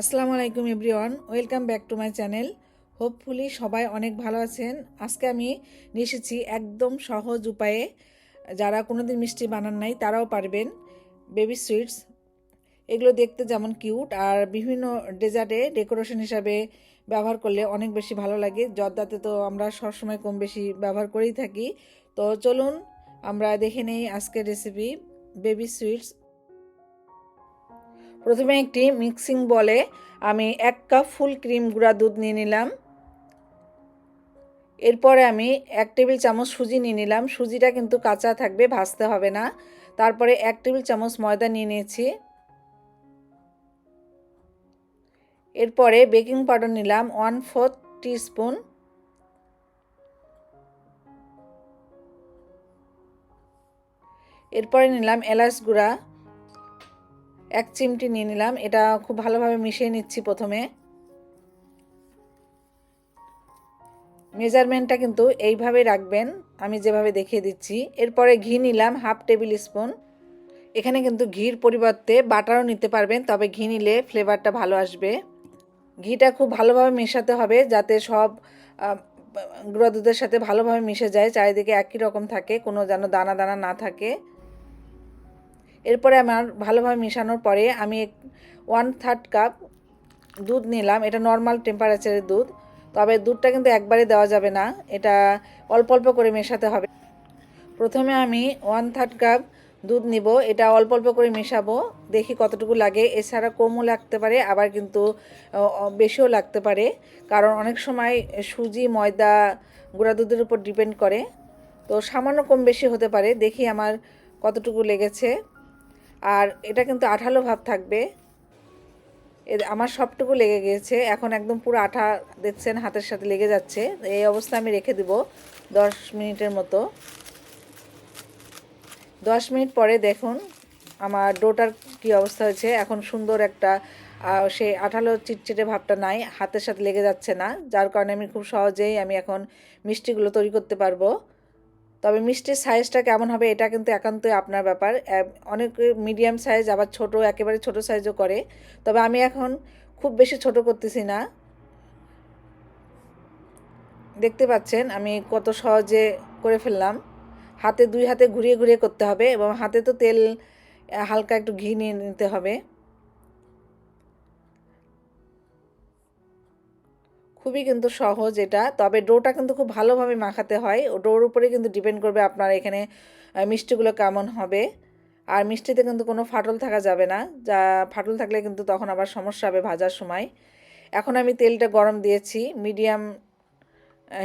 আসসালামু আলাইকুম everyone, welcome back to my channel. Hopefully সবাই অনেক ভালো আছেন। আজকে আমি নিয়ে এসেছি একদম সহজ উপায়ে, যারা কোনোদিন মিষ্টি বানান নাই তারাও পারবেন বেবি সুইটস এগুলো দেখতে যেমন কিউট আর বিভিন্ন ডেজার্টে ডেকোরেশন হিসাবে ব্যবহার করলে অনেক বেশি ভালো লাগে। জর্দাতে তো আমরা সবসময় কম বেশি ব্যবহার করেই থাকি। তো চলুন আমরা দেখে নেই আজকের রেসিপি বেবি সুইটস প্রথমে একটি মিক্সিং বলে আমি এক কাপ ফুল ক্রিম গুঁড়া দুধ নিয়ে নিলাম। এরপরে আমি এক টেবিল চামচ সুজি নিয়ে নিলাম। সুজিটা কিন্তু কাঁচা থাকবে, ভাজতে হবে না। তারপরে এক টেবিল চামচ ময়দা নিয়ে নিয়েছি। এরপরে বেকিং পাউডার নিলাম, ওয়ান ফোর্থ টিস্পুন। এরপরে নিলাম এলাচ গুঁড়া। এক চিমটি নিয়ে নিলাম। এটা খুব ভালোভাবে মিশিয়ে নিচ্ছি প্রথমে। মেজারমেন্টটা কিন্তু এইভাবে রাখবেন, আমি যেভাবে দেখিয়ে দিচ্ছি। এরপরে ঘি নিলাম, হাফ টেবিল স্পুন। এখানে কিন্তু ঘির পরিবর্তে বাটারও নিতে পারবেন, তবে ঘি নিলে ফ্লেভারটা ভালো আসবে। ঘিটা খুব ভালোভাবে মেশাতে হবে, যাতে সব গুঁড়া দুধের সাথে ভালোভাবে মিশে যায়। চারিদিকে একই রকম থাকে, কোনো যেন দানা দানা না থাকে। এরপরে আমার ভালোভাবে মেশানোর পরে আমি ওয়ান থার্ড কাপ দুধ নিলাম। এটা নর্মাল টেম্পারেচারের দুধ। তবে দুধটা কিন্তু একবারে দেওয়া যাবে না। এটা অল্প অল্প করে মেশাতে হবে। প্রথমে আমি ওয়ান থার্ড কাপ দুধ নিব। এটা অল্প অল্প করে মেশাবো। দেখি কতটুকু লাগে। এছাড়া কমও লাগতে পারে, আবার কিন্তু বেশিও লাগতে পারে। কারণ অনেক সময় সুজি, ময়দা, গুঁড়া দুধের উপর ডিপেন্ড করে। তো সামান্য কম বেশি হতে পারে। দেখি আমার কতটুকু লেগেছে। আর এটা কিন্তু আঠালো ভাব থাকবে। আমার সবটুকু লেগে গিয়েছে এখন একদম পুরো আঠা দেখছেন, হাতের সাথে লেগে যাচ্ছে। এই অবস্থা আমি রেখে দেব দশ মিনিটের মতো। দশ মিনিট পরে দেখুন আমার ডোটার কি অবস্থা হয়েছে। এখন সুন্দর একটা সেই আঠালো চিটচিটে ভাবটা নাই, হাতের সাথে লেগে যাচ্ছে না। যার কারণে আমি খুব সহজেই আমি এখন মিষ্টিগুলো তৈরি করতে পারব। তবে মিষ্টির সাইজটা কেমন হবে এটা কিন্তু একান্তই আপনার ব্যাপার। অনেক মিডিয়াম সাইজ আবার ছোট, একেবারে ছোট সাইজও করে। তবে আমি এখন খুব বেশি ছোট করতেছি না। দেখতে পাচ্ছেন, আমি কত সহজে করে ফেললাম। হাতে দুই হাতে ঘুরিয়ে ঘুরিয়ে করতে হবে এবং হাতে তো তেল হালকা একটু ঘি নিয়ে নিতে হবে। খুবই কিন্তু সহজ এটা। তবে ডোটা কিন্তু খুব ভালোভাবে মাখাতে হয়। ও ডোর উপরে কিন্তু ডিপেন্ড করবে আপনার এখানে মিষ্টিগুলো কেমন হবে। আর মিষ্টিতে কিন্তু কোনো ফাটল থাকা যাবে না। যা ফাটল থাকলে কিন্তু তখন আবার সমস্যা হবে ভাজার সময়। এখন আমি তেলটা গরম দিয়েছি মিডিয়াম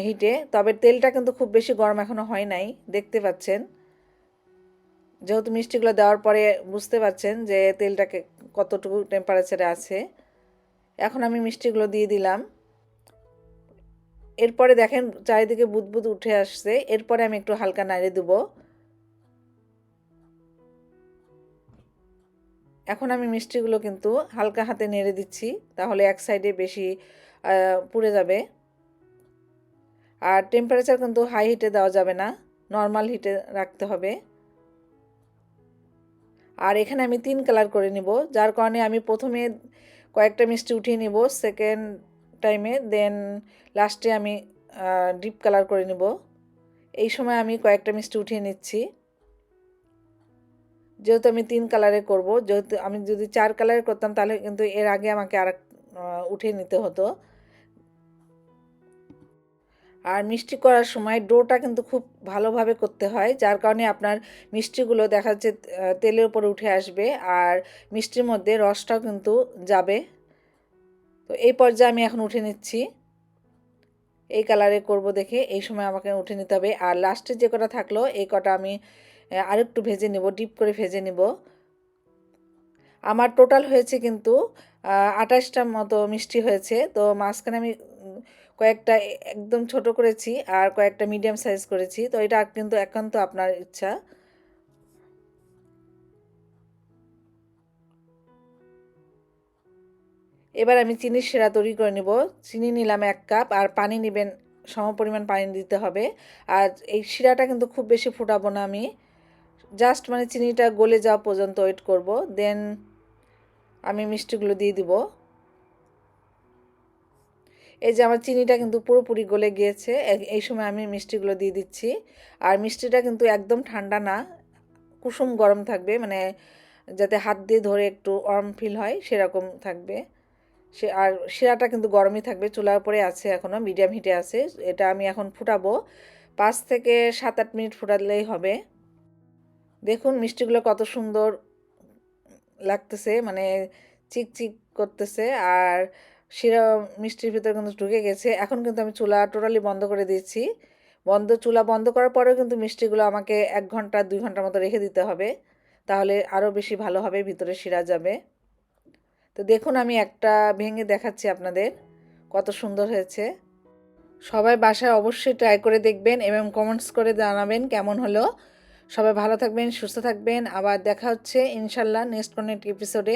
হিটে। তবে তেলটা কিন্তু খুব বেশি গরম এখনও হয় নাই, দেখতে পাচ্ছেন। যেহেতু মিষ্টিগুলো দেওয়ার পরে বুঝতে পাচ্ছেন যে তেলটাকে কতটুকু টেম্পারেচারে আছে। এখন আমি মিষ্টিগুলো দিয়ে দিলাম। এরপরে দেখেন চারিদিকে বুদবুদ উঠে আসছে। এরপরে আমি একটু হালকা নাড়িয়ে দেবো। এখন আমি মিষ্টিগুলো কিন্তু হালকা হাতে নেড়ে দিচ্ছি, তাহলে এক সাইডে বেশি পুড়ে যাবে। আর টেম্পারেচার কিন্তু হাই হিটে দেওয়া যাবে না নর্মাল হিটে রাখতে হবে। আর এখানে আমি তিন কালার করে নিব, যার কারণে আমি প্রথমে কয়েকটা মিষ্টি উঠিয়ে নিব সেকেন্ড টাইমে দেন লাস্টে আমি ডিপ কালার করে নেব। এই সময় আমি কয়েকটা মিষ্টি উঠিয়ে নিচ্ছি। যেহেতু আমি তিন কালারে করব, যেহেতু আমি যদি চার কালারে করতাম, তাহলে কিন্তু এর আগে আমাকে আর উঠিয়ে নিতে হতো। আর মিষ্টি করার সময় ডোটা কিন্তু খুব ভালোভাবে করতে হয়, যার কারণে আপনার মিষ্টিগুলো দেখা যাচ্ছে তেলের উপরে উঠে আসবে, আর মিষ্টির মধ্যে রসটাও কিন্তু যাবে। তো এই পর্যায়ে আমি এখন উঠে নিচ্ছি। এই কালারে করব দেখে, এই সময় আমাকে উঠে নিতে হবে। আর লাস্টে যে কটা থাকল, এই কটা আমি আরেকটু ভেজে নেব ডিপ করে ভেজে নেব। আমার টোটাল হয়েছে কিন্তু আঠাশটার মতো মিষ্টি হয়েছে। তো মাঝখানে আমি কয়েকটা একদম ছোট করেছি আর কয়েকটা মিডিয়াম সাইজ করেছি। তো এটা কিন্তু একান্ত আপনার ইচ্ছা। এবার আমি চিনির সেরা তৈরি করে নেব। চিনি নিলাম এক কাপ আর পানি নেবেন সম পরিমাণ পানি দিতে হবে। আর এই শিরাটা কিন্তু খুব বেশি ফুটাবো না আমি। জাস্ট মানে চিনিটা গলে যাওয়া পর্যন্ত ওয়েট করব। দেন আমি মিষ্টিগুলো দিয়ে দিব। এই যে আমার চিনিটা কিন্তু পুরোপুরি গলে গিয়েছে। এই সময় আমি মিষ্টিগুলো দিয়ে দিচ্ছি। আর মিষ্টিটা কিন্তু একদম ঠান্ডা না, কুসুম গরম থাকবে। মানে যাতে হাত দিয়ে ধরে একটু ওয়ার্ম ফিল হয়, সেরকম থাকবে। সে আর শিরাটা কিন্তু গরমই থাকবে, চুলার উপরে আছে এখনও মিডিয়াম হিটে আছে, এটা আমি এখন ফুটাবো। পাঁচ থেকে সাত আট মিনিট ফুটালেই হবে। দেখুন মিষ্টিগুলো কত সুন্দর লাগতেছে মানে চিকচিক করতেছে, আর শিরা মিষ্টির ভিতরে কিন্তু ঢুকে গেছে। এখন কিন্তু আমি চুলা টোটালি বন্ধ করে দিয়েছি বন্ধ, চুলা বন্ধ করার পরেও কিন্তু মিষ্টিগুলো আমাকে এক ঘণ্টা, দুই ঘণ্টার মতো রেখে দিতে হবে। তাহলে আরও বেশি ভালো হবে, ভিতরে শিরা যাবে। তো দেখুন আমি একটা ভেঙে দেখাচ্ছি আপনাদের, কত সুন্দর হয়েছে। সবাই বাসায় অবশ্যই ট্রাই করে দেখবেন এবং কমেন্টস করে জানাবেন কেমন হলো। সবাই ভালো থাকবেন, সুস্থ থাকবেন। আবার দেখা হচ্ছে ইনশাল্লাহ নেক্সট কোনো এপিসোডে